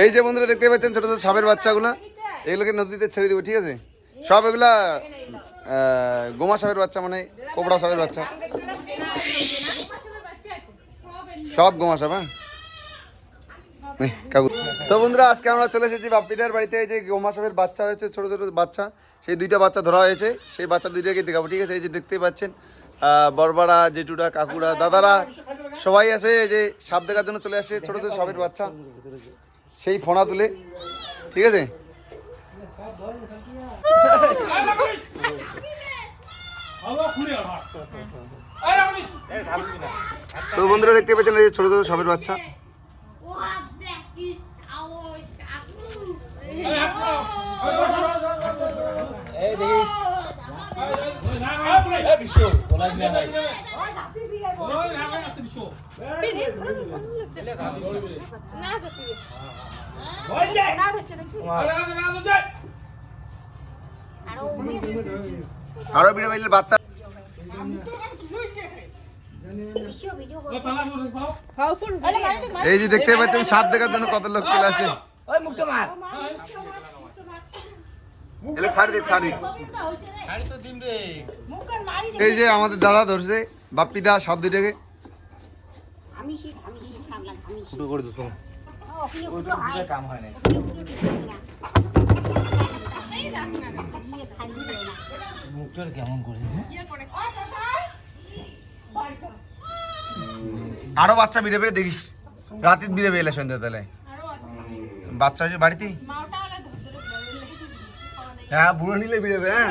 এই যে বন্ধুরা দেখতে পাচ্ছেন ছোট ছোট সাপের বাচ্চাগুলো, এগুলোকে নদীতে ছেড়ে দেবো, ঠিক আছে? সব এগুলা গোমা সাপের বাচ্চা মানে কোবড়া সাপের বাচ্চা। সব গোমা সাপ হ্যাঁ? তো বন্ধুরা, আজকে আমরা চলে এসেছি বাপ্পিদার বাড়িতে যে গোমা সাপের বাচ্চা হয়েছে, ছোট ছোট বাচ্চা। সেই দুইটা বাচ্চা ধরা হয়েছে, সেই বাচ্চা দুইটাকে দেখাবো, ঠিক আছে? এই যে দেখতেই পাচ্ছেন বড়বাড়া জেঠুরা, কাকুরা, দাদারা, সবাই আছে, এই যে সাপ দেখার জন্য চলে আসছে ছোট ছোট সাপের বাচ্চা। সেই ফোনা তুলে ঠিক আছে তো বন্ধুরা দেখতে পাচ্ছেন এই ছোট ছোট সবের বাচ্চা? আরও বিড়ে বাইলের বাচ্চা। এই যে দেখতে পাচ্ছেন সাপ দেখার জন্য কত লোক চলে আসে। এই যে আমাদের দাদা ধরছে। বাপ্পি দা ফুটো করে কাম হয় না কেমন করে আরও বাচ্চা বিড়ে বেড়ে দেখিস রাতে বিড়ে বেলে সন্ধ্যা তাহলে বাচ্চা হয়েছে বাড়িতে হ্যাঁ বুড়ো নিলে বিড়ে হ্যাঁ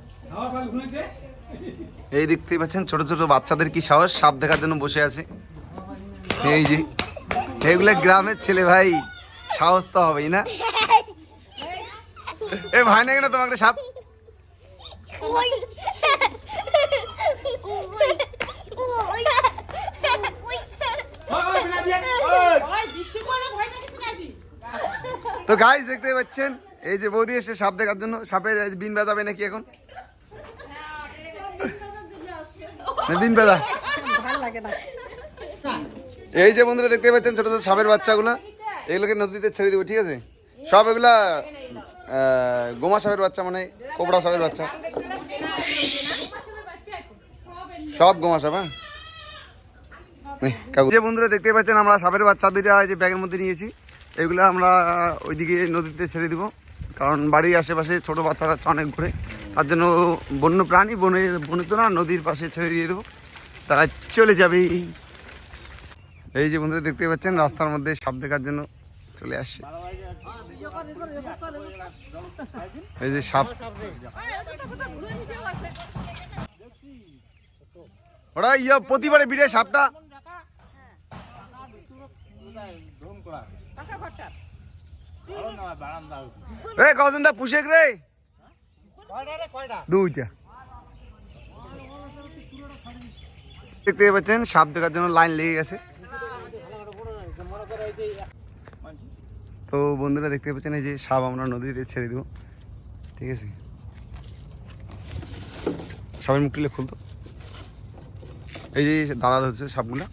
এই দেখতেই পাচ্ছেন ছোট ছোট বাচ্চাদের কি সাহস? সাপ দেখার জন্য বসে আছে। এই যে, এগুলো গ্রামের ছেলে ভাই, সাহস তো হবেই না। এ ভাই না কেন তোমাকে সাপ? তো গাইস দেখতে পাচ্ছেন, এই যে বৌদি এসে সাপ দেখার জন্য, সাপের বিন বাজাবে নাকি এখন? না, বিন বাজা এই যে বন্ধুরা দেখতে পাচ্ছেন ছোট ছোট সাপের বাচ্চাগুলো এগুলোকে নদীতে ছেড়ে দেবো ঠিক আছে? সব এগুলা গোমা সাপের বাচ্চা মানে কোবড়া সাপের বাচ্চা। সব গোমা সাপ হ্যাঁ? যে বন্ধুরা দেখতে পাচ্ছেন আমরা সাপের বাচ্চা দুইটা যে ব্যাগের মধ্যে নিয়েছি। এগুলো আমরা ওইদিকে নদীতে ছেড়ে দিব। কারণ বাড়ির আশেপাশে ছোট বাচ্চারা অনেক ঘুরে তার জন্য বন্য প্রাণী বনে বনে তো না নদীর পাশে ছেড়ে দিয়ে দেবো তারা চলে যাবে এই যে বন্ধুরা দেখতে পাচ্ছেন রাস্তার মধ্যে সাপ দেখার জন্য চলে আসছে এই যে সাপ ওরা ইয়া প্রতিবারে বিড়ে সাপটা এ কজন দা পুষেক রে? দেখতে পাচ্ছেন, সাপ দেখার জন্য লাইন লেগে গেছে। তো বন্ধুরা, দেখতে পাচ্ছেন, এই যে সাপ আমরা নদীতে ছেড়ে দেবো। ঠিক আছে? সাপের মুখ তুলে খুলতো। এই যে দাদা ধরছে সাপগুলা।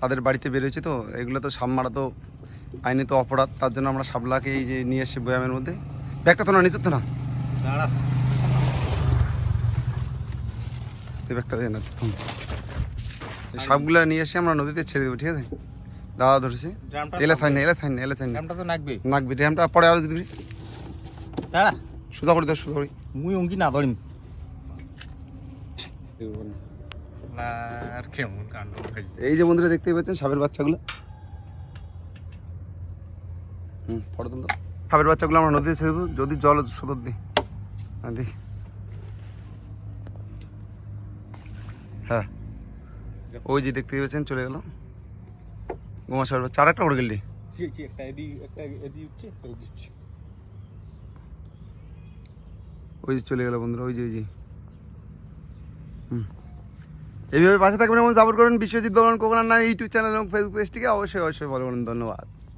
তাদের বাড়িতে বেরোচ্ছে তো, এগুলো তো সাপ মারা তো আইনে তো অপরাধ তার জন্য আমরা সাপলাকে এই যে নিয়ে এসছি বয়ামের মধ্যে। ব্যাগটা তো না নিচে তো না? ব্যাগটা দিয়ে নিয়ে এসে আমরা নদীতে ছেড়ে দেবো ঠিক আছে? দাদা ধরেছে। ড্রামটা এলে সাইন এলে সাইন এলে সাইন ড্রামটা তো নাকবে। ড্যামটা পরে আরও দিবি। দাঁড়া। করে মুই অঙ্কি না ধরিম। এই যে বন্ধুরা দেখতেই পাচ্ছেন সাপের বাচ্চাগুলো। হুম ফটো তুল সাপের বাচ্চাগুলো আমরা নদীতে ছেড়ে দেবো যদি জল সদর দিই। হ্যাঁ দিই। হ্যাঁ। ওই যে দেখতে পাচ্ছেন চলে গেল? গোমা সাপের আর একটা উড়ে গেলি ওই যে চলে গেল বন্ধুরা ওই যে ওই যে। হুম। এইভাবে পাশে থাকবেন এবং সাপোর্ট করুন বিশ্বজিৎ বর্মন কোকনার নামে ইউটিউব চ্যানেল এবং ফেসবুক পেজটিকে অবশ্যই অবশ্যই করুন। ধন্যবাদ।